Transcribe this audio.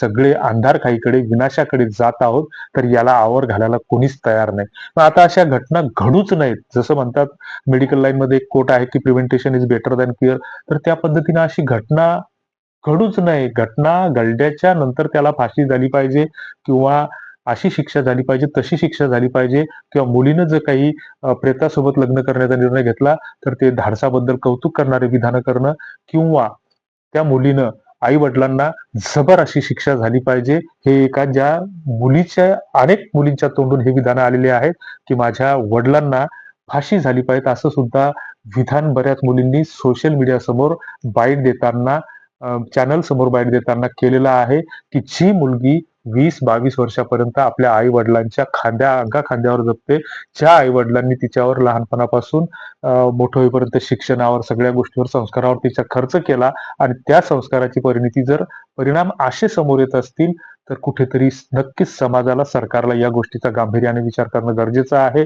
सगळे अंधारखाईकडे विनाशाकडे जात आहोत तर याला आवर घालायला कोणीच तयार नाही. मग आता अशा घटना घडूच नाहीत. जसं म्हणतात मेडिकल लाईनमध्ये एक कोट आहे की prevention is better than cure तर त्या पद्धतीने अशी घटना घडूच नाही. घटना घडल्याच्या नंतर त्याला फाशी झाली पाहिजे किंवा अशी शिक्षा झाली पाहिजे तशी शिक्षा झाली पाहिजे किंवा मुलीनं जर काही प्रेतासोबत लग्न करण्याचा निर्णय घेतला तर ते धाडसाबद्दल कौतुक करणारे विधानं करणं किंवा त्या मुलीनं आई वडिलांना जबर अशी शिक्षा झाली पाहिजे. हे एका ज्या मुलीच्या अनेक मुलींच्या तोंडून हे विधानं आलेले आहेत की माझ्या वडिलांना फाशी झाली पाहिजे असं सुद्धा विधान बऱ्याच मुलींनी सोशल मीडिया समोर बाईट देताना चॅनल समोर बाईट देताना केलेला आहे की जी मुलगी वीस बावीस वर्षापर्यंत आपल्या आई वडिलांच्या खांद्या अंगा खांद्यावर जपते. ज्या आई वडिलांनी तिच्यावर लहानपणापासून मोठं होईपर्यंत शिक्षणावर सगळ्या गोष्टीवर संस्कारावर तिचा खर्च केला आणि त्या संस्काराची परिणिती जर परिणाम असे समोर येत असतील तर कुठेतरी नक्कीच समाजाला सरकारला या गोष्टीचा गांभीर्याने विचार करणं गरजेचं आहे.